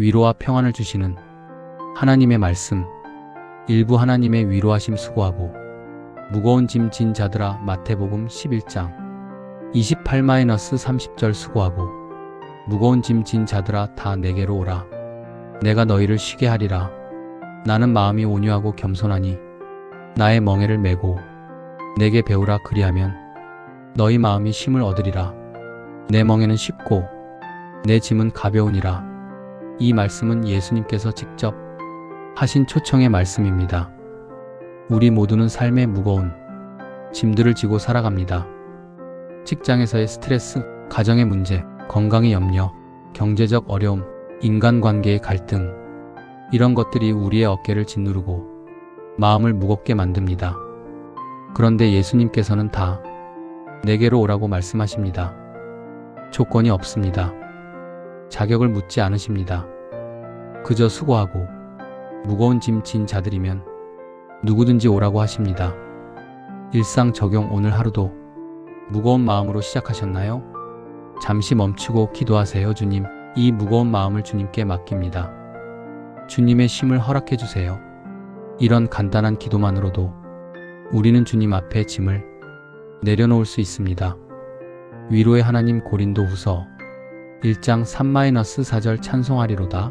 위로와 평안을 주시는 하나님의 말씀, 일부 하나님의 위로하심 수고하고 무거운 짐 진 자들아 마태복음 11장 28-30절 수고하고 무거운 짐 진 자들아 다 내게로 오라. 내가 너희를 쉬게 하리라. 나는 마음이 온유하고 겸손하니 나의 멍에를 메고 내게 배우라 그리하면 너희 마음이 쉼을 얻으리라. 내 멍에는 쉽고 내 짐은 가벼우니라 이 말씀은 예수님께서 직접 하신 초청의 말씀입니다. 우리 모두는 삶의 무거운 짐들을 지고 살아갑니다. 직장에서의 스트레스, 가정의 문제, 건강의 염려, 경제적 어려움, 인간관계의 갈등, 이런 것들이 우리의 어깨를 짓누르고 마음을 무겁게 만듭니다. 그런데 예수님께서는 다 내게로 오라고 말씀하십니다. 조건이 없습니다. 자격을 묻지 않으십니다. 그저 수고하고 무거운 짐 진 자들이면 누구든지 오라고 하십니다. 일상 적용 오늘 하루도 무거운 마음으로 시작하셨나요? 잠시 멈추고 기도하세요, 주님. 이 무거운 마음을 주님께 맡깁니다. 주님의 쉼을 허락해 주세요. 이런 간단한 기도만으로도 우리는 주님 앞에 짐을 내려놓을 수 있습니다. 위로의 하나님 고린도 후서 1장 3-4절 찬송하리로다.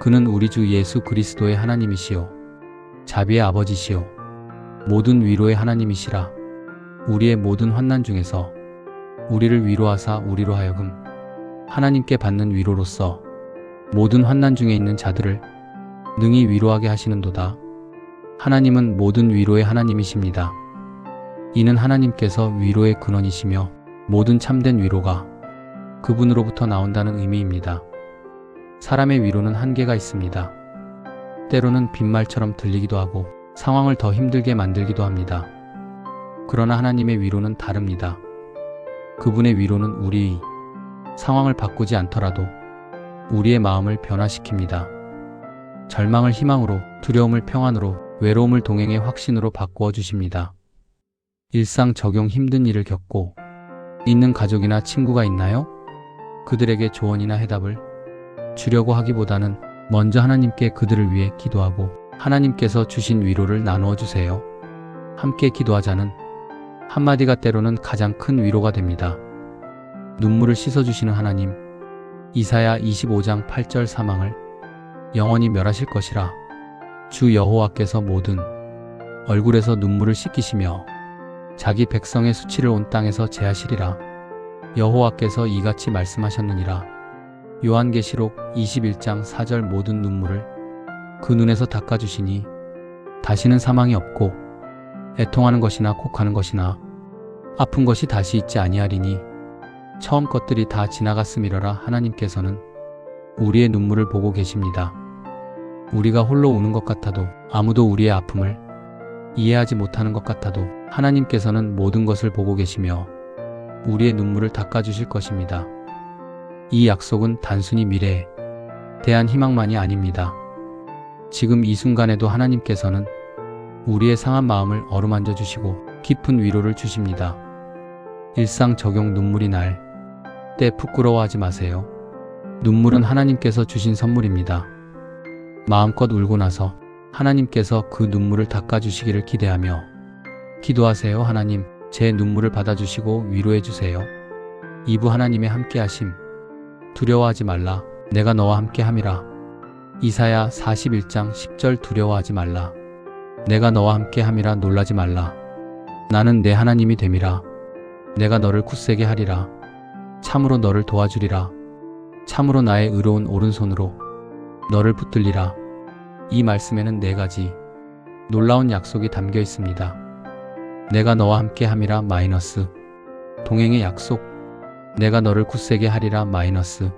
그는 우리 주 예수 그리스도의 하나님이시요. 자비의 아버지시요. 모든 위로의 하나님이시라. 우리의 모든 환난 중에서 우리를 위로하사 우리로 하여금 하나님께 받는 위로로서 모든 환난 중에 있는 자들을 능히 위로하게 하시는도다. 하나님은 모든 위로의 하나님이십니다. 이는 하나님께서 위로의 근원이시며 모든 참된 위로가 그분으로부터 나온다는 의미입니다. 사람의 위로는 한계가 있습니다. 때로는 빈말처럼 들리기도 하고 상황을 더 힘들게 만들기도 합니다. 그러나 하나님의 위로는 다릅니다. 그분의 위로는 우리의 상황을 바꾸지 않더라도 우리의 마음을 변화시킵니다. 절망을 희망으로, 두려움을 평안으로, 외로움을 동행의 확신으로 바꾸어 주십니다. 일상 적용 힘든 일을 겪고 있는 가족이나 친구가 있나요? 그들에게 조언이나 해답을 주려고 하기보다는 먼저 하나님께 그들을 위해 기도하고 하나님께서 주신 위로를 나누어 주세요. 함께 기도하자는 한마디가 때로는 가장 큰 위로가 됩니다. 눈물을 씻어주시는 하나님, 이사야 25장 8절 사망을 영원히 멸하실 것이라 주 여호와께서 모든 얼굴에서 눈물을 씻기시며 자기 백성의 수치를 온 땅에서 제하시리라. 여호와께서 이같이 말씀하셨느니라. 요한계시록 21장 4절 모든 눈물을 그 눈에서 닦아주시니 다시는 사망이 없고 애통하는 것이나 곡하는 것이나 아픈 것이 다시 있지 아니하리니 처음 것들이 다 지나갔음이러라 하나님께서는 우리의 눈물을 보고 계십니다. 우리가 홀로 우는 것 같아도 아무도 우리의 아픔을 이해하지 못하는 것 같아도 하나님께서는 모든 것을 보고 계시며 우리의 눈물을 닦아주실 것입니다. 이 약속은 단순히 미래에 대한 희망만이 아닙니다. 지금 이 순간에도 하나님께서는 우리의 상한 마음을 어루만져 주시고 깊은 위로를 주십니다. 일상 적용 눈물이 날 때 부끄러워하지 마세요. 눈물은 하나님께서 주신 선물입니다. 마음껏 울고 나서 하나님께서 그 눈물을 닦아주시기를 기대하며 기도하세요. 하나님, 제 눈물을 받아주시고 위로해 주세요. 이부 하나님의 함께 하심. 두려워하지 말라. 내가 너와 함께 함이라. 이사야 41장 10절 두려워하지 말라. 내가 너와 함께 함이라 놀라지 말라. 나는 내 하나님이 됨이라. 내가 너를 굳세게 하리라. 참으로 너를 도와주리라. 참으로 나의 의로운 오른손으로 너를 붙들리라. 이 말씀에는 네 가지 놀라운 약속이 담겨 있습니다. 내가 너와 함께 함이라 마이너스. 동행의 약속. 내가 너를 굳세게 하리라 마이너스.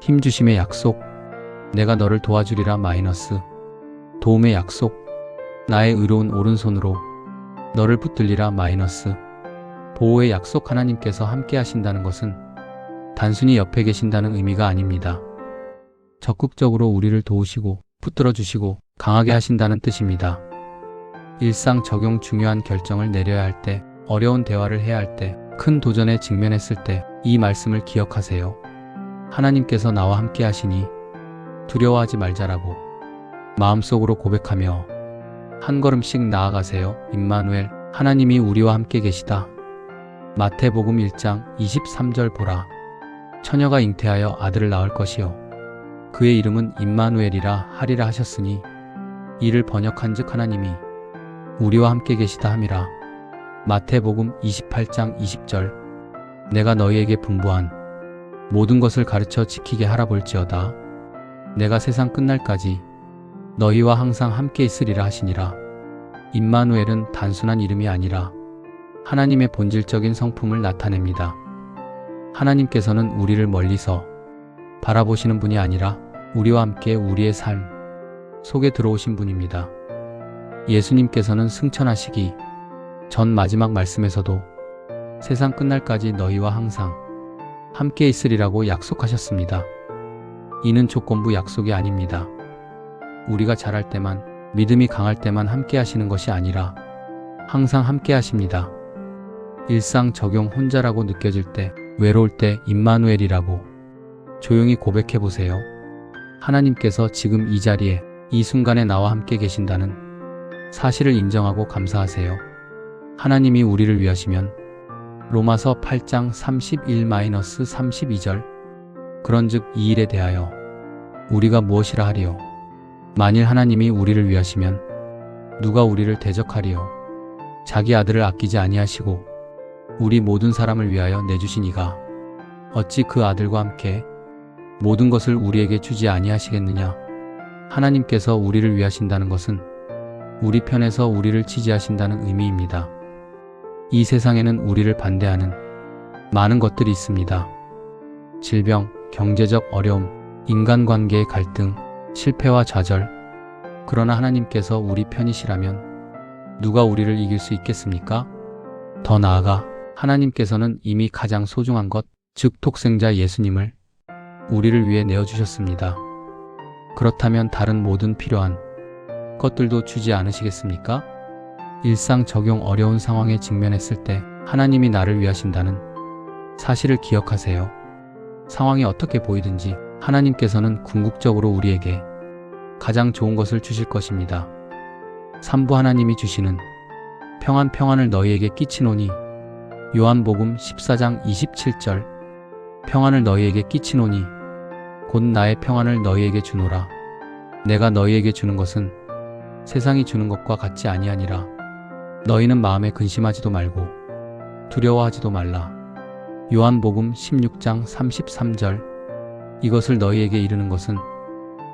힘주심의 약속. 내가 너를 도와주리라 마이너스. 도움의 약속. 나의 의로운 오른손으로 너를 붙들리라 마이너스. 보호의 약속 하나님께서 함께 하신다는 것은 단순히 옆에 계신다는 의미가 아닙니다. 적극적으로 우리를 도우시고 붙들어 주시고 강하게 하신다는 뜻입니다. 일상 적용 중요한 결정을 내려야 할 때, 어려운 대화를 해야 할 때, 큰 도전에 직면했을 때 이 말씀을 기억하세요. 하나님께서 나와 함께 하시니 두려워하지 말자라고 마음속으로 고백하며 한 걸음씩 나아가세요. 임마누엘 하나님이 우리와 함께 계시다. 마태복음 1장 23절 보라. 처녀가 잉태하여 아들을 낳을 것이요. 그의 이름은 임마누엘이라 하리라 하셨으니 이를 번역한즉 하나님이 우리와 함께 계시다 함이라. 마태복음 28장 20절. 내가 너희에게 분부한 모든 것을 가르쳐 지키게 하라 볼지어다. 내가 세상 끝날까지 너희와 항상 함께 있으리라 하시니라. 임마누엘은 단순한 이름이 아니라 하나님의 본질적인 성품을 나타냅니다. 하나님께서는 우리를 멀리서 바라보시는 분이 아니라 우리와 함께 우리의 삶 속에 들어오신 분입니다. 예수님께서는 승천하시기 전 마지막 말씀에서도 세상 끝날까지 너희와 항상 함께 있으리라고 약속하셨습니다. 이는 조건부 약속이 아닙니다. 우리가 잘할 때만, 믿음이 강할 때만 함께 하시는 것이 아니라 항상 함께 하십니다. 일상 적용 혼자라고 느껴질 때, 외로울 때 임마누엘이라고 조용히 고백해 보세요. 하나님께서 지금 이 자리에 이 순간에 나와 함께 계신다는 사실을 인정하고 감사하세요. 하나님이 우리를 위하시면 로마서 8장 31-32절 그런즉 이 일에 대하여 우리가 무엇이라 하리요? 만일 하나님이 우리를 위하시면 누가 우리를 대적하리요? 자기 아들을 아끼지 아니하시고 우리 모든 사람을 위하여 내주신 이가 어찌 그 아들과 함께 모든 것을 우리에게 주지 아니하시겠느냐? 하나님께서 우리를 위하신다는 것은 우리 편에서 우리를 지지하신다는 의미입니다. 이 세상에는 우리를 반대하는 많은 것들이 있습니다. 질병, 경제적 어려움, 인간관계의 갈등, 실패와 좌절. 그러나 하나님께서 우리 편이시라면 누가 우리를 이길 수 있겠습니까? 더 나아가 하나님께서는 이미 가장 소중한 것, 즉 독생자 예수님을 우리를 위해 내어주셨습니다. 그렇다면 다른 모든 필요한 것들도 주지 않으시겠습니까? 일상 적용 어려운 상황에 직면했을 때 하나님이 나를 위하신다는 사실을 기억하세요. 상황이 어떻게 보이든지 하나님께서는 궁극적으로 우리에게 가장 좋은 것을 주실 것입니다. 삼부 하나님이 주시는 평안 평안을 너희에게 끼치노니 요한복음 14장 27절 평안을 너희에게 끼치노니 곧 나의 평안을 너희에게 주노라 내가 너희에게 주는 것은 세상이 주는 것과 같지 아니하니라. 너희는 마음에 근심하지도 말고 두려워하지도 말라. 요한복음 16장 33절. 이것을 너희에게 이르는 것은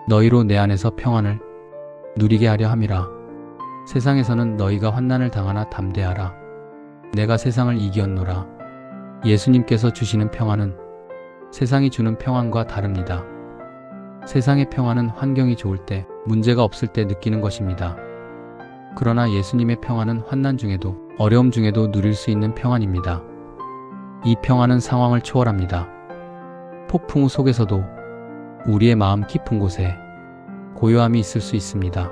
너희로 내 안에서 평안을 누리게 하려 함이라. 세상에서는 너희가 환난을 당하나 담대하라. 내가 세상을 이기었노라. 예수님께서 주시는 평안은 세상이 주는 평안과 다릅니다. 세상의 평안은 환경이 좋을 때, 문제가 없을 때 느끼는 것입니다. 그러나 예수님의 평안은 환난 중에도, 어려움 중에도 누릴 수 있는 평안입니다. 이 평안은 상황을 초월합니다. 폭풍우 속에서도 우리의 마음 깊은 곳에 고요함이 있을 수 있습니다.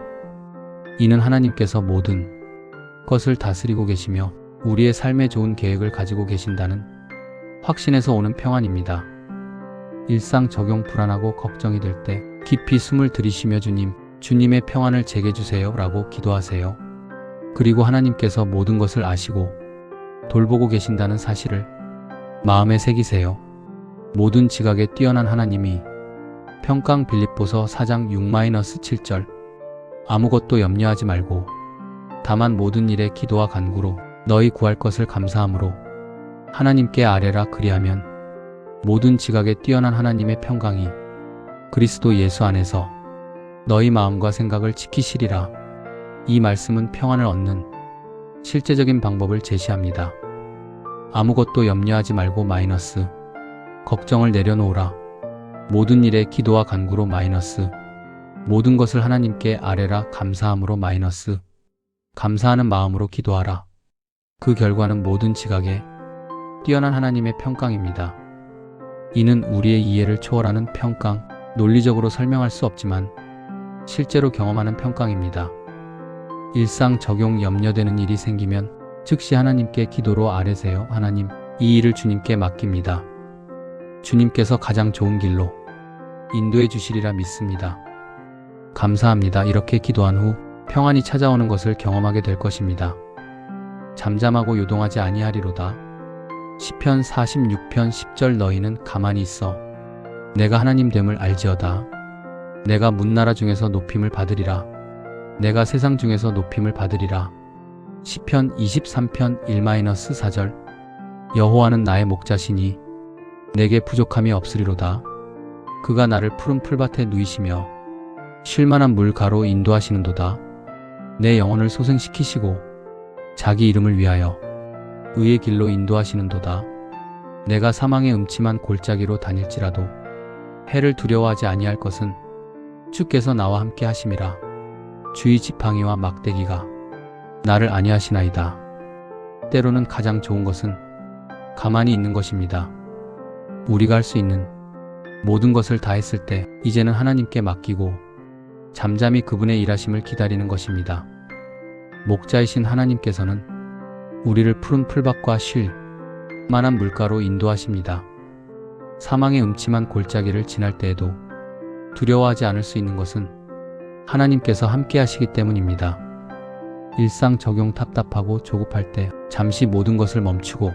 이는 하나님께서 모든 것을 다스리고 계시며 우리의 삶에 좋은 계획을 가지고 계신다는 확신에서 오는 평안입니다. 일상 적용 불안하고 걱정이 될 때 깊이 숨을 들이쉬며 주님, 주님의 평안을 제게 주세요 라고 기도하세요. 그리고 하나님께서 모든 것을 아시고 돌보고 계신다는 사실을 마음에 새기세요. 모든 지각에 뛰어난 하나님이 평강 빌립보서 4장 6-7절 아무것도 염려하지 말고 다만 모든 일에 기도와 간구로 너희 구할 것을 감사함으로 하나님께 아뢰라 그리하면 모든 지각에 뛰어난 하나님의 평강이 그리스도 예수 안에서 너희 마음과 생각을 지키시리라. 이 말씀은 평안을 얻는 실제적인 방법을 제시합니다. 아무것도 염려하지 말고 마이너스 걱정을 내려놓으라. 모든 일에 기도와 간구로 마이너스 모든 것을 하나님께 아뢰라 감사함으로 마이너스 감사하는 마음으로 기도하라. 그 결과는 모든 지각에 뛰어난 하나님의 평강입니다. 이는 우리의 이해를 초월하는 평강, 논리적으로 설명할 수 없지만 실제로 경험하는 평강입니다. 일상 적용 염려되는 일이 생기면 즉시 하나님께 기도로 아뢰세요. 하나님, 이 일을 주님께 맡깁니다. 주님께서 가장 좋은 길로 인도해 주시리라 믿습니다. 감사합니다. 이렇게 기도한 후 평안이 찾아오는 것을 경험하게 될 것입니다. 잠잠하고 요동하지 아니하리로다. 시편 46편 10절 너희는 가만히 있어 내가 하나님 됨을 알지어다. 내가 문나라 중에서 높임을 받으리라. 내가 세상 중에서 높임을 받으리라. 시편 23편 1-4절 여호와는 나의 목자시니 내게 부족함이 없으리로다. 그가 나를 푸른 풀밭에 누이시며 쉴만한 물가로 인도하시는도다. 내 영혼을 소생시키시고 자기 이름을 위하여 의의 길로 인도하시는도다. 내가 사망의 음침한 골짜기로 다닐지라도 해를 두려워하지 아니할 것은 주께서 나와 함께 하심이라. 주의 지팡이와 막대기가 나를 아니하시나이다. 때로는 가장 좋은 것은 가만히 있는 것입니다. 우리가 할 수 있는 모든 것을 다 했을 때 이제는 하나님께 맡기고 잠잠히 그분의 일하심을 기다리는 것입니다. 목자이신 하나님께서는 우리를 푸른 풀밭과 쉴 만한 물가로 인도하십니다. 사망의 음침한 골짜기를 지날 때에도 두려워하지 않을 수 있는 것은 하나님께서 함께 하시기 때문입니다. 일상 적용 답답하고 조급할 때 잠시 모든 것을 멈추고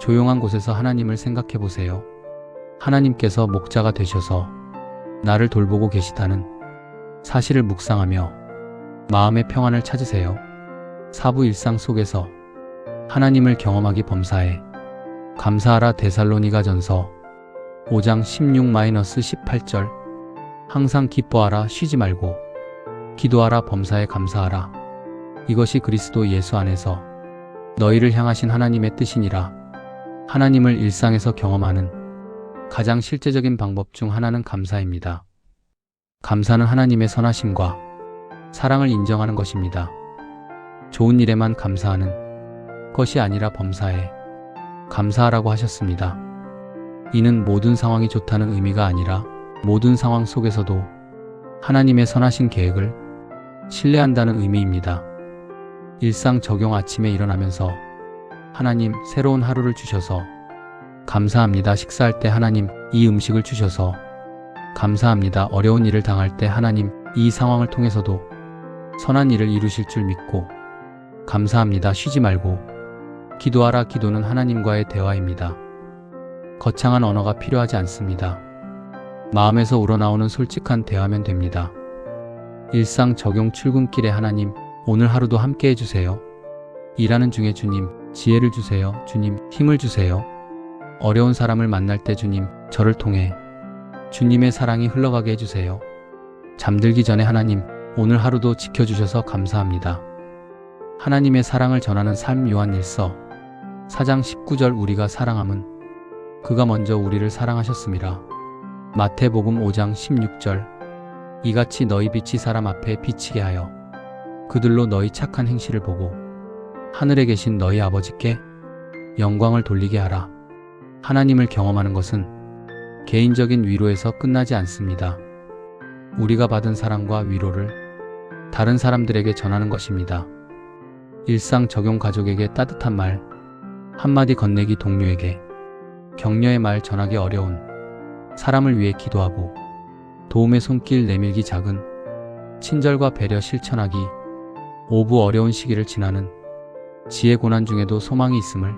조용한 곳에서 하나님을 생각해 보세요. 하나님께서 목자가 되셔서 나를 돌보고 계시다는 사실을 묵상하며 마음의 평안을 찾으세요. 사부 일상 속에서 하나님을 경험하기 범사에 감사하라 데살로니가 전서 5장 16-18절 항상 기뻐하라 쉬지 말고 기도하라 범사에 감사하라 이것이 그리스도 예수 안에서 너희를 향하신 하나님의 뜻이니라 하나님을 일상에서 경험하는 가장 실제적인 방법 중 하나는 감사입니다. 감사는 하나님의 선하심과 사랑을 인정하는 것입니다. 좋은 일에만 감사하는 것이 아니라 범사에 감사하라고 하셨습니다. 이는 모든 상황이 좋다는 의미가 아니라 모든 상황 속에서도 하나님의 선하신 계획을 신뢰한다는 의미입니다. 일상 적용 아침에 일어나면서 하나님 새로운 하루를 주셔서 감사합니다. 식사할 때 하나님 이 음식을 주셔서 감사합니다. 어려운 일을 당할 때 하나님 이 상황을 통해서도 선한 일을 이루실 줄 믿고 감사합니다. 쉬지 말고 기도하라. 기도는 하나님과의 대화입니다. 거창한 언어가 필요하지 않습니다. 마음에서 우러나오는 솔직한 대화면 됩니다. 일상 적용 출근길에 하나님, 오늘 하루도 함께 해주세요. 일하는 중에 주님, 지혜를 주세요. 주님, 힘을 주세요. 어려운 사람을 만날 때 주님, 저를 통해 주님의 사랑이 흘러가게 해주세요. 잠들기 전에 하나님, 오늘 하루도 지켜주셔서 감사합니다. 하나님의 사랑을 전하는 삶 요한 일서 4장 19절 우리가 사랑함은 그가 먼저 우리를 사랑하셨습니다. 마태복음 5장 16절 이같이 너희 빛이 사람 앞에 비치게 하여 그들로 너희 착한 행실을 보고 하늘에 계신 너희 아버지께 영광을 돌리게 하라. 하나님을 경험하는 것은 개인적인 위로에서 끝나지 않습니다. 우리가 받은 사랑과 위로를 다른 사람들에게 전하는 것입니다. 일상 적용 가족에게 따뜻한 말, 한마디 건네기 동료에게 격려의 말 전하기 어려운 사람을 위해 기도하고 도움의 손길 내밀기 작은 친절과 배려 실천하기 오부 어려운 시기를 지나는 지혜 고난 중에도 소망이 있음을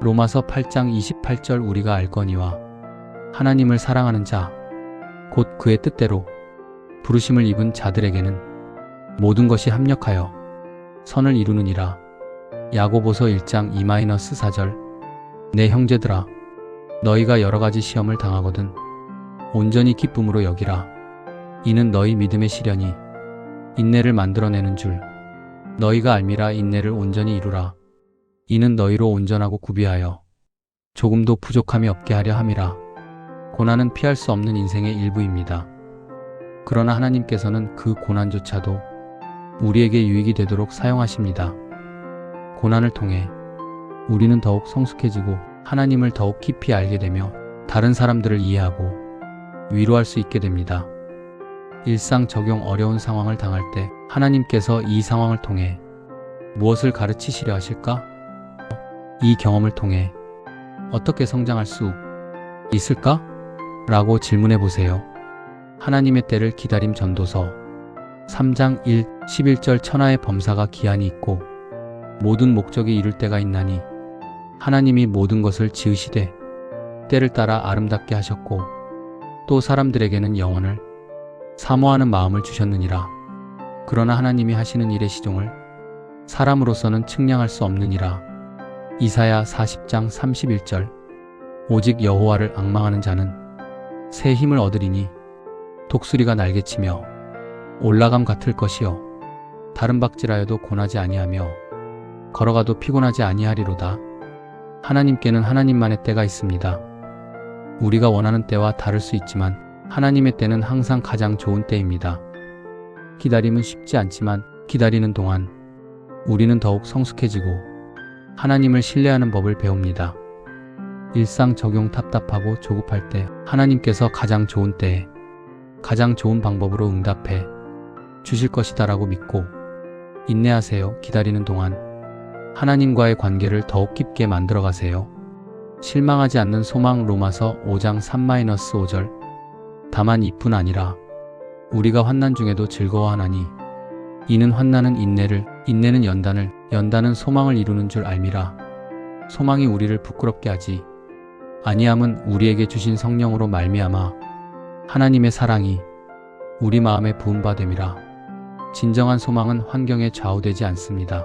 로마서 8장 28절 우리가 알거니와 하나님을 사랑하는 자 곧 그의 뜻대로 부르심을 입은 자들에게는 모든 것이 합력하여 선을 이루느니라 야고보서 1장 2-4절. 내 형제들아 너희가 여러 가지 시험을 당하거든 온전히 기쁨으로 여기라. 이는 너희 믿음의 시련이 인내를 만들어내는 줄. 너희가 알미라 인내를 온전히 이루라. 이는 너희로 온전하고 구비하여 조금도 부족함이 없게 하려 함이라. 고난은 피할 수 없는 인생의 일부입니다. 그러나 하나님께서는 그 고난조차도 우리에게 유익이 되도록 사용하십니다. 고난을 통해 우리는 더욱 성숙해지고 하나님을 더욱 깊이 알게 되며 다른 사람들을 이해하고 위로할 수 있게 됩니다. 일상 적용 어려운 상황을 당할 때 하나님께서 이 상황을 통해 무엇을 가르치시려 하실까? 이 경험을 통해 어떻게 성장할 수 있을까? 라고 질문해 보세요. 하나님의 때를 기다림 전도서 3장 1, 11절 천하의 범사가 기한이 있고 모든 목적이 이룰 때가 있나니 하나님이 모든 것을 지으시되 때를 따라 아름답게 하셨고 또 사람들에게는 영원을 사모하는 마음을 주셨느니라. 그러나 하나님이 하시는 일의 시종을 사람으로서는 측량할 수 없느니라. 이사야 40장 31절 오직 여호와를 악망하는 자는 새 힘을 얻으리니 독수리가 날개치며 올라감 같을 것이요 다른 박질하여도 고나지 아니하며 걸어가도 피곤하지 아니하리로다. 하나님께는 하나님만의 때가 있습니다. 우리가 원하는 때와 다를 수 있지만 하나님의 때는 항상 가장 좋은 때입니다. 기다림은 쉽지 않지만 기다리는 동안 우리는 더욱 성숙해지고 하나님을 신뢰하는 법을 배웁니다. 일상 적용 답답하고 조급할 때 하나님께서 가장 좋은 때에 가장 좋은 방법으로 응답해 주실 것이다라고 믿고 인내하세요. 기다리는 동안 하나님과의 관계를 더욱 깊게 만들어 가세요. 실망하지 않는 소망 로마서 5장 3-5절 다만 이뿐 아니라 우리가 환난 중에도 즐거워하나니 이는 환난은 인내를 인내는 연단을 연단은 소망을 이루는 줄 알미라 소망이 우리를 부끄럽게 하지 아니함은 우리에게 주신 성령으로 말미암아 하나님의 사랑이 우리 마음에 부은 바 됨이라 진정한 소망은 환경에 좌우되지 않습니다.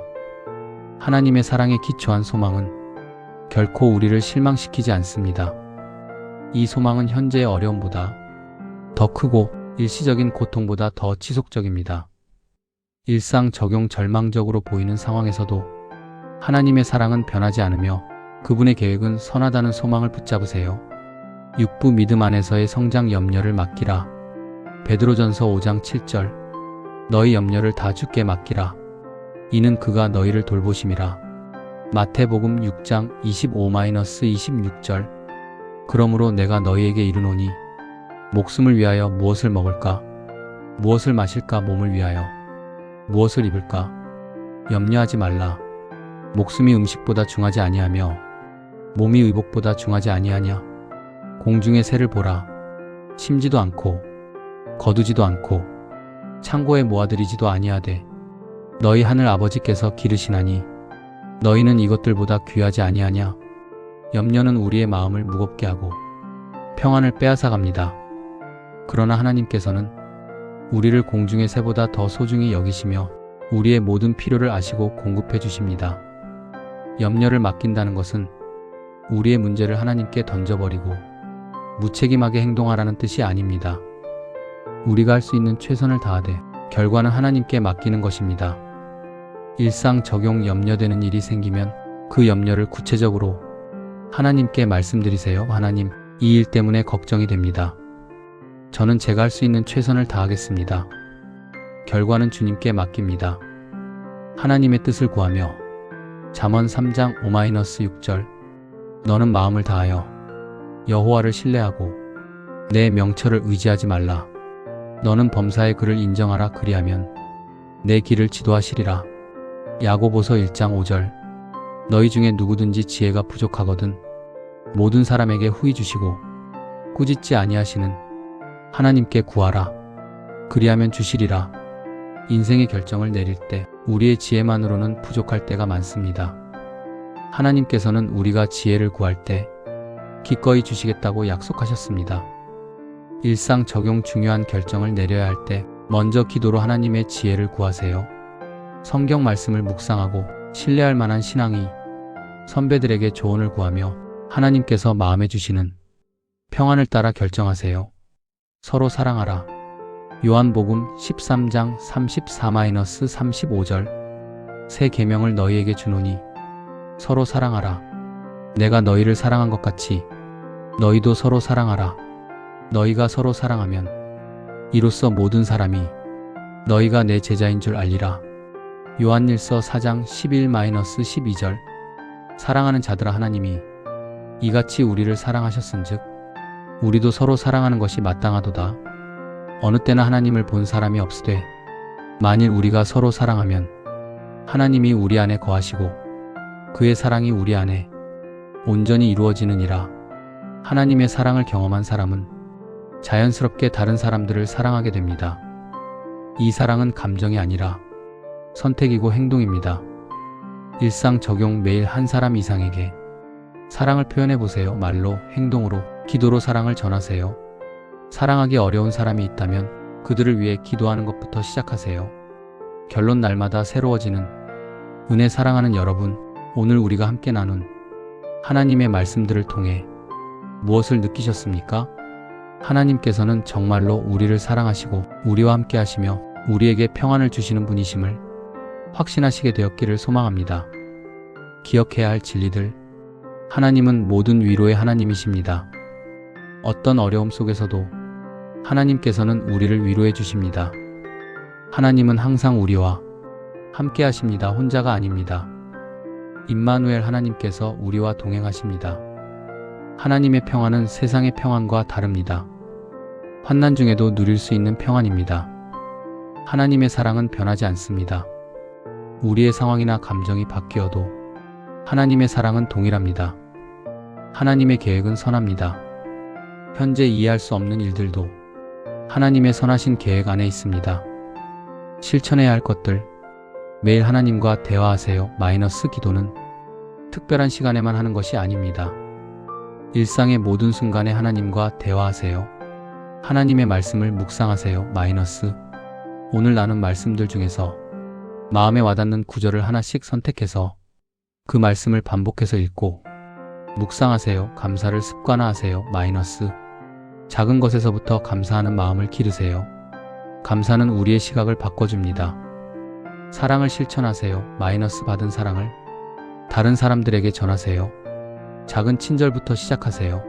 하나님의 사랑에 기초한 소망은 결코 우리를 실망시키지 않습니다. 이 소망은 현재의 어려움보다 더 크고 일시적인 고통보다 더 지속적입니다. 일상 적용 절망적으로 보이는 상황에서도 하나님의 사랑은 변하지 않으며 그분의 계획은 선하다는 소망을 붙잡으세요. 육부 믿음 안에서의 성장 염려를 맡기라. 베드로전서 5장 7절 너희 염려를 다 주께 맡기라. 이는 그가 너희를 돌보심이라. 마태복음 6장 25-26절 그러므로 내가 너희에게 이르노니 목숨을 위하여 무엇을 먹을까? 무엇을 마실까? 몸을 위하여 무엇을 입을까? 염려하지 말라. 목숨이 음식보다 중하지 아니하며 몸이 의복보다 중하지 아니하냐? 공중의 새를 보라. 심지도 않고 거두지도 않고 창고에 모아들이지도 아니하되 너희 하늘 아버지께서 기르시나니 너희는 이것들보다 귀하지 아니하냐? 염려는 우리의 마음을 무겁게 하고 평안을 빼앗아 갑니다. 그러나 하나님께서는 우리를 공중의 새보다 더 소중히 여기시며 우리의 모든 필요를 아시고 공급해 주십니다. 염려를 맡긴다는 것은 우리의 문제를 하나님께 던져버리고 무책임하게 행동하라는 뜻이 아닙니다. 우리가 할 수 있는 최선을 다하되 결과는 하나님께 맡기는 것입니다. 일상 적용 염려되는 일이 생기면 그 염려를 구체적으로 하나님께 말씀드리세요. 하나님, 이 일 때문에 걱정이 됩니다. 저는 제가 할 수 있는 최선을 다하겠습니다. 결과는 주님께 맡깁니다. 하나님의 뜻을 구하며 잠언 3장 5-6절 너는 마음을 다하여 여호와를 신뢰하고 내 명철을 의지하지 말라. 너는 범사의 그를 인정하라 그리하면 내 길을 지도하시리라. 야고보서 1장 5절 너희 중에 누구든지 지혜가 부족하거든 모든 사람에게 후히 주시고 꾸짖지 아니하시는 하나님께 구하라. 그리하면 주시리라. 인생의 결정을 내릴 때 우리의 지혜만으로는 부족할 때가 많습니다. 하나님께서는 우리가 지혜를 구할 때 기꺼이 주시겠다고 약속하셨습니다. 일상 적용 중요한 결정을 내려야 할 때 먼저 기도로 하나님의 지혜를 구하세요. 성경 말씀을 묵상하고 신뢰할 만한 신앙이 선배들에게 조언을 구하며 하나님께서 마음에 주시는 평안을 따라 결정하세요. 서로 사랑하라. 요한복음 13장 34-35절 새 계명을 너희에게 주노니 서로 사랑하라. 내가 너희를 사랑한 것 같이 너희도 서로 사랑하라. 너희가 서로 사랑하면 이로써 모든 사람이 너희가 내 제자인 줄 알리라. 요한일서 4장 11-12절 사랑하는 자들아 하나님이 이같이 우리를 사랑하셨은즉 우리도 서로 사랑하는 것이 마땅하도다. 어느 때나 하나님을 본 사람이 없으되 만일 우리가 서로 사랑하면 하나님이 우리 안에 거하시고 그의 사랑이 우리 안에 온전히 이루어지느니라. 하나님의 사랑을 경험한 사람은 자연스럽게 다른 사람들을 사랑하게 됩니다. 이 사랑은 감정이 아니라 선택이고 행동입니다. 일상 적용 매일 한 사람 이상에게 사랑을 표현해 보세요. 말로, 행동으로, 기도로 사랑을 전하세요. 사랑하기 어려운 사람이 있다면 그들을 위해 기도하는 것부터 시작하세요. 결론 날마다 새로워지는 은혜 사랑하는 여러분, 오늘 우리가 함께 나눈 하나님의 말씀들을 통해 무엇을 느끼셨습니까? 하나님께서는 정말로 우리를 사랑하시고 우리와 함께 하시며 우리에게 평안을 주시는 분이심을 확신하시게 되었기를 소망합니다. 기억해야 할 진리들. 하나님은 모든 위로의 하나님이십니다. 어떤 어려움 속에서도 하나님께서는 우리를 위로해 주십니다. 하나님은 항상 우리와 함께 하십니다. 혼자가 아닙니다. 임마누엘 하나님께서 우리와 동행하십니다. 하나님의 평안은 세상의 평안과 다릅니다. 환난 중에도 누릴 수 있는 평안입니다. 하나님의 사랑은 변하지 않습니다. 우리의 상황이나 감정이 바뀌어도 하나님의 사랑은 동일합니다. 하나님의 계획은 선합니다. 현재 이해할 수 없는 일들도 하나님의 선하신 계획 안에 있습니다. 실천해야 할 것들, 매일 하나님과 대화하세요. 마이너스 기도는 특별한 시간에만 하는 것이 아닙니다. 일상의 모든 순간에 하나님과 대화하세요. 하나님의 말씀을 묵상하세요. 마이너스. 오늘 나눈 말씀들 중에서 마음에 와닿는 구절을 하나씩 선택해서 그 말씀을 반복해서 읽고 묵상하세요. 감사를 습관화하세요. 마이너스. 작은 것에서부터 감사하는 마음을 기르세요. 감사는 우리의 시각을 바꿔줍니다. 사랑을 실천하세요. 마이너스 받은 사랑을 다른 사람들에게 전하세요. 작은 친절부터 시작하세요.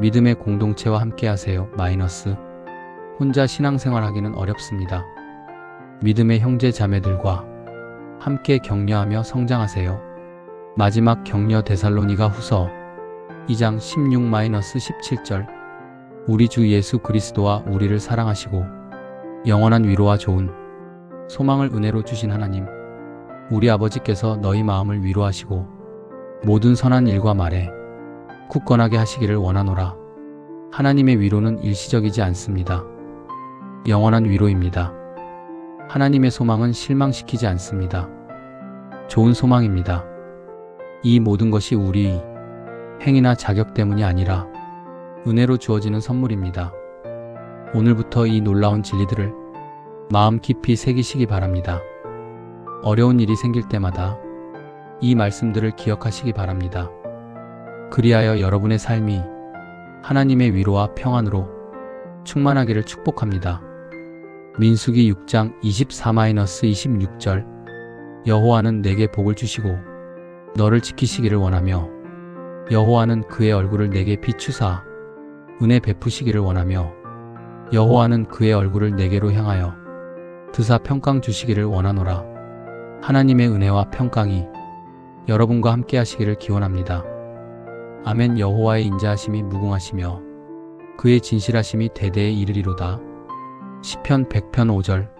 믿음의 공동체와 함께 하세요. 마이너스. 혼자 신앙생활 하기는 어렵습니다. 믿음의 형제 자매들과 함께 격려하며 성장하세요. 마지막 격려 데살로니가 후서 2장 16-17절 우리 주 예수 그리스도와 우리를 사랑하시고 영원한 위로와 좋은 소망을 은혜로 주신 하나님 우리 아버지께서 너희 마음을 위로하시고 모든 선한 일과 말에 굳건하게 하시기를 원하노라. 하나님의 위로는 일시적이지 않습니다. 영원한 위로입니다. 하나님의 소망은 실망시키지 않습니다. 좋은 소망입니다. 이 모든 것이 우리 행위나 자격 때문이 아니라 은혜로 주어지는 선물입니다. 오늘부터 이 놀라운 진리들을 마음 깊이 새기시기 바랍니다. 어려운 일이 생길 때마다 이 말씀들을 기억하시기 바랍니다. 그리하여 여러분의 삶이 하나님의 위로와 평안으로 충만하기를 축복합니다. 민수기 6장 24-26절 여호와는 내게 복을 주시고 너를 지키시기를 원하며 여호와는 그의 얼굴을 내게 비추사 은혜 베푸시기를 원하며 여호와는 그의 얼굴을 내게로 향하여 드사 평강 주시기를 원하노라 하나님의 은혜와 평강이 여러분과 함께 하시기를 기원합니다. 아멘 여호와의 인자하심이 무궁하시며 그의 진실하심이 대대에 이르리로다. 시편 100편 5절